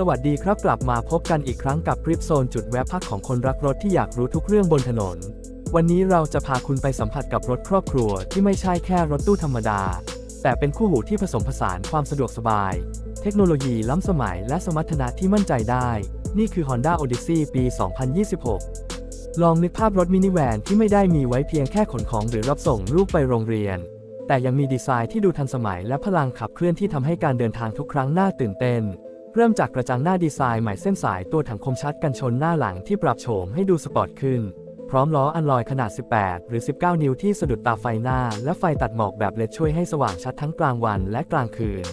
สวัสดีครับกลับมาพบกันอีกครั้งกับกริปโซนจุดแวะพักของคนรักรถที่อยากรู้ทุกเรื่องบนถนน วันนี้เราจะพาคุณไปสัมผัสกับรถครอบครัวที่ไม่ใช่แค่รถตู้ธรรมดา แต่เป็นคู่หูที่ผสมผสานความสะดวกสบาย เทคโนโลยีล้ำสมัยและสมรรถนะที่มั่นใจได้ นี่คือ Honda Odyssey ปี 2026 ลองนึกภาพรถมินิแวนที่ไม่ได้มีไว้เพียงแค่ขนของหรือรับส่งลูกไปโรงเรียน แต่ยังมีดีไซน์ที่ดูทันสมัยและพลังขับเคลื่อนที่ทำให้การเดินทางทุกครั้งน่าตื่นเต้น เริ่มจากกระจังหน้าดีไซน์ใหม่เส้นสายตัวถังคมชัดกันชนหน้าหลังที่ปรับโฉมให้ดูสปอร์ตขึ้น พร้อมล้ออันลอยขนาด 18 หรือ 19 นิ้วที่สะดุดตาไฟหน้า และไฟตัดหมอกแบบเลดช่วยให้สว่างชัดทั้งกลางวันและกลางคืน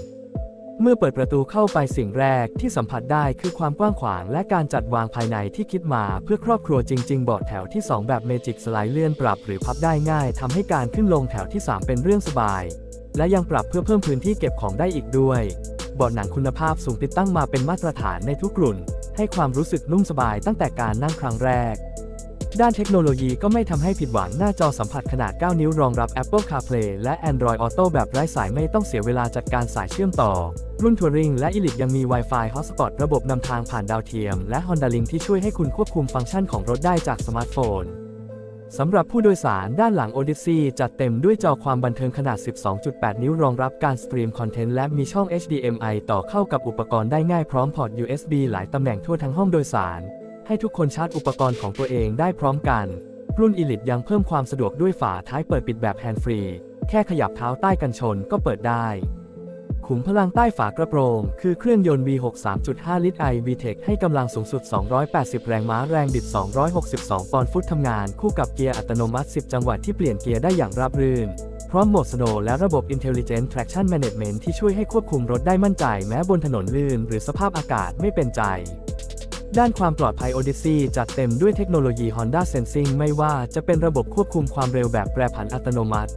เมื่อเปิดประตูเข้าไปสิ่งแรกที่สัมผัสได้คือความกว้างขวางและการจัดวางภายในที่คิดมาเพื่อครอบครัวจริงๆบาะแถวที่ 2 แบบเมจิกสไลด์เลื่อนปรับหรือพับได้ง่ายทำให้การขึ้นลงแถวที่ 3 เป็นเรื่องสบาย และยังปรับเพื่อเพิ่มพื้นที่เก็บของได้อีกด้วย บาะหนังคุณภาพสูงติดตั้งมาเป็นมาตรฐานในทุกรุ่น ให้ความรู้สึกนุ่มสบายตั้งแต่การนั่งครั้งแรก ด้านเทคโนโลยีก็ไม่ทำให้ผิดหวังหน้าจอสัมผัสขนาด 9 นิ้วรองรับ Apple CarPlay และ Android Auto แบบไร้สายไม่ต้องเสียเวลาจัดการสายเชื่อมต่อ รุ่น Touring และ Elite ยังมี Wi-Fi Hotspot ระบบนำทางผ่านดาวเทียม และ Honda Link ที่ช่วยให้คุณควบคุมฟังก์ชันของรถได้จากสมาร์ทโฟน สำหรับผู้โดยสารด้านหลัง Odyssey จัดเต็มด้วยจอความบันเทิงขนาด 12.8 นิ้วรองรับการสตรีมคอนเทนต์และมีช่อง HDMI ต่อเข้ากับอุปกรณ์ได้ง่ายพร้อมพอร์ต USB หลายตำแหน่งทั่วทั้งห้องโดยสาร ให้ทุกคนชาร์จอุปกรณ์ของตัวเองได้พร้อมกัน รุ่น Elite ยังเพิ่มความสะดวกด้วยฝาท้ายเปิดปิดแบบแฮนด์ฟรี แค่ขยับเท้าใต้กันชนก็เปิดได้ ขุมพลังใต้ฝากระโปรง คือเครื่องยนต์ V6 3.5 ลิตร i VTEC ให้กำลังสูงสุด 280 แรงม้าแรงบิด 262 ปอนด์ฟุตทำงานคู่กับเกียร์อัตโนมัติ 10 จังหวะที่เปลี่ยนเกียร์ได้อย่างราบรื่น พร้อมโหมดสโนว์และระบบ Intelligent Traction Management ที่ช่วยให้ควบคุมรถได้มั่นใจแม้บนถนนลื่น หรือสภาพอากาศไม่เป็นใจด้านความปลอดภัย Odyssey จัดเต็มด้วยเทคโนโลยี Honda Sensing ไม่ว่าจะเป็นระบบควบคุมความเร็วแบบแปรผันอัตโนมัติ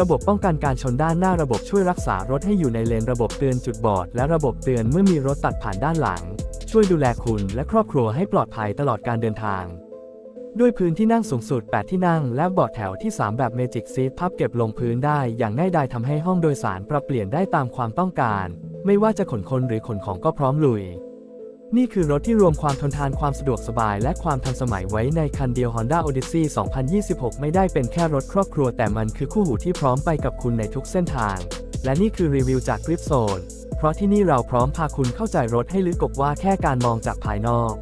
ระบบป้องกันการชนด้านหน้าระบบช่วยรักษารถให้อยู่ในเลนระบบเตือนจุดบอด และระบบเตือนเมื่อมีรถตัดผ่านด้านหลัง ช่วยดูแลคุณและครอบครัวให้ปลอดภัยตลอดการเดินทาง ด้วยพื้นที่นั่งสูงสุด 8 ที่นั่ง และเบาะแถวที่ 3 แบบ Magic Seat พับเก็บลงพื้นได้อย่างง่ายดายทำให้ห้องโดยสารปรับเปลี่ยนได้ตามความต้องการ ไม่ว่าจะขนคนหรือขนของก็พร้อมลุย นี่คือรถที่รวมความทนทานความสะดวกสบายและความทันสมัยไว้ในคันเดียว Honda Odyssey 2026 ไม่ได้เป็นแค่รถครอบครัวแต่มันคือคู่หูที่พร้อมไปกับคุณในทุกเส้นทาง และนี่คือรีวิวจากกริปโซนเพราะที่นี่เราพร้อมพาคุณเข้าใจรถให้ลึกกว่าแค่การมองจากภายนอก